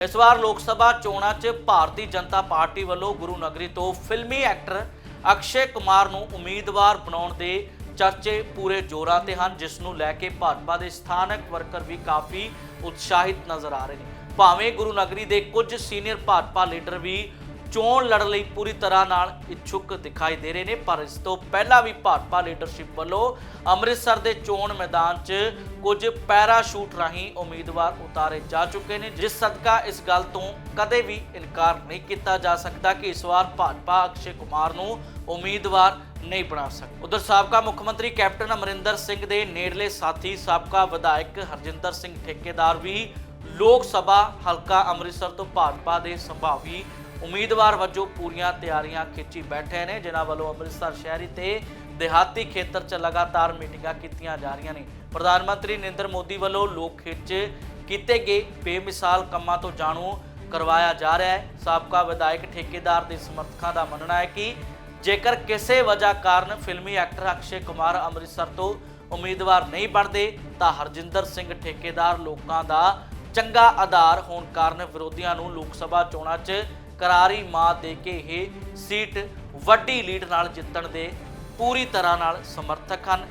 ਇਸ ਵਾਰ ਲੋਕ ਸਭਾ ਚੋਣਾਂ 'ਚ ਭਾਰਤੀ ਜਨਤਾ ਪਾਰਟੀ ਵੱਲੋਂ ਗੁਰੂ ਨਗਰੀ ਤੋਂ ਫਿਲਮੀ ਐਕਟਰ ਅਕਸ਼ੇ ਕੁਮਾਰ ਨੂੰ ਉਮੀਦਵਾਰ ਬਣਾਉਣ ਦੇ ਚਰਚੇ ਪੂਰੇ ਜ਼ੋਰਾਂ ਤੇ ਹਨ, ਜਿਸ ਨੂੰ ਲੈ ਕੇ ਭਾਜਪਾ ਦੇ ਸਥਾਨਕ ਵਰਕਰ ਵੀ ਕਾਫੀ ਉਤਸ਼ਾਹਿਤ ਨਜ਼ਰ ਆ ਰਹੇ ਨੇ। ਭਾਵੇਂ ਗੁਰੂ ਨਗਰੀ ਦੇ ਕੁਝ ਸੀਨੀਅਰ ਭਾਜਪਾ ਲੀਡਰ ਵੀ ਚੋਣ ਲੜਨ ਲਈ ਪੂਰੀ ਤਰ੍ਹਾਂ ਨਾਲ ਇੱਛੁਕ ਦਿਖਾਈ ਦੇ ਰਹੇ ਨੇ, ਪਰ ਇਸ ਤੋਂ ਪਹਿਲਾਂ ਵੀ ਭਾਜਪਾ ਲੀਡਰਸ਼ਿਪ ਵੱਲੋਂ ਅੰਮ੍ਰਿਤਸਰ ਦੇ ਚੋਣ ਮੈਦਾਨ 'ਚ ਕੁਝ ਪੈਰਾਸ਼ੂਟ ਰਾਹੀਂ ਉਮੀਦਵਾਰ ਉਤਾਰੇ ਜਾ ਚੁੱਕੇ ਨੇ, ਜਿਸ ਸਦਕਾ ਇਸ ਗੱਲ ਤੋਂ ਕਦੇ ਵੀ ਇਨਕਾਰ ਨਹੀਂ ਕੀਤਾ ਜਾ ਸਕਦਾ ਕਿ ਇਸ ਵਾਰ ਭਾਜਪਾ ਅਕਸ਼ੇ ਕੁਮਾਰ ਨੂੰ ਉਮੀਦਵਾਰ ਨਹੀਂ ਬਣਾ ਸਕਦੀ। ਉਧਰ ਸਾਬਕਾ ਮੁੱਖ ਮੰਤਰੀ ਕੈਪਟਨ ਅਮਰਿੰਦਰ ਸਿੰਘ ਦੇ ਨੇੜਲੇ ਸਾਥੀ ਸਾਬਕਾ ਵਿਧਾਇਕ ਹਰਜਿੰਦਰ ਸਿੰਘ ਠੇਕੇਦਾਰ ਵੀ ਲੋਕ ਸਭਾ ਹਲਕਾ ਅੰਮ੍ਰਿਤਸਰ ਤੋਂ ਭਾਜਪਾ ਦੇ ਸੰਭਾਵੀ ਉਮੀਦਵਾਰ ਵਜੋਂ ਪੂਰੀਆਂ ਤਿਆਰੀਆਂ ਖਿੱਚੀ ਬੈਠੇ ਨੇ, ਜਿਨ੍ਹਾਂ ਵੱਲੋਂ ਅੰਮ੍ਰਿਤਸਰ ਸ਼ਹਿਰੀ ਤੇ ਦਿਹਾਤੀ ਖੇਤਰ 'ਚ ਲਗਾਤਾਰ ਮੀਟਿੰਗਾਂ ਕੀਤੀਆਂ ਜਾ ਰਹੀਆਂ ਨੇ। ਪ੍ਰਧਾਨ ਮੰਤਰੀ ਨਰਿੰਦਰ ਮੋਦੀ ਵੱਲੋਂ ਲੋਕ ਹਿੱਤ 'ਚ ਕੀਤੇ ਗਏ ਬੇਮਿਸਾਲ ਕੰਮਾਂ ਤੋਂ ਜਾਣੂ ਕਰਵਾਇਆ ਜਾ ਰਿਹਾ ਹੈ। ਸਾਬਕਾ ਵਿਧਾਇਕ ਠੇਕੇਦਾਰ ਦੇ ਸਮਰਥਕਾਂ ਦਾ ਮੰਨਣਾ ਹੈ ਕਿ ਜੇਕਰ ਕਿਸੇ ਵਜ੍ਹਾ ਕਾਰਨ ਫਿਲਮੀ ਐਕਟਰ ਅਕਸ਼ੇ ਕੁਮਾਰ ਅੰਮ੍ਰਿਤਸਰ ਤੋਂ ਉਮੀਦਵਾਰ ਨਹੀਂ ਬਣਦੇ, ਤਾਂ ਹਰਜਿੰਦਰ ਸਿੰਘ ਠੇਕੇਦਾਰ ਲੋਕਾਂ ਦਾ ਚੰਗਾ ਆਧਾਰ ਹੋਣ ਕਾਰਨ ਵਿਰੋਧੀਆਂ ਨੂੰ ਲੋਕ ਸਭਾ ਚੋਣਾਂ 'ਚ ਕਰਾਰੀ ਮਾਤ ਦੇ ਕੇ ਇਹ ਸੀਟ ਵੱਡੀ ਲੀਡ ਨਾਲ ਜਿੱਤਣ ਦੇ ਪੂਰੀ ਤਰ੍ਹਾਂ ਨਾਲ ਸਮਰਥਕ ਹਨ।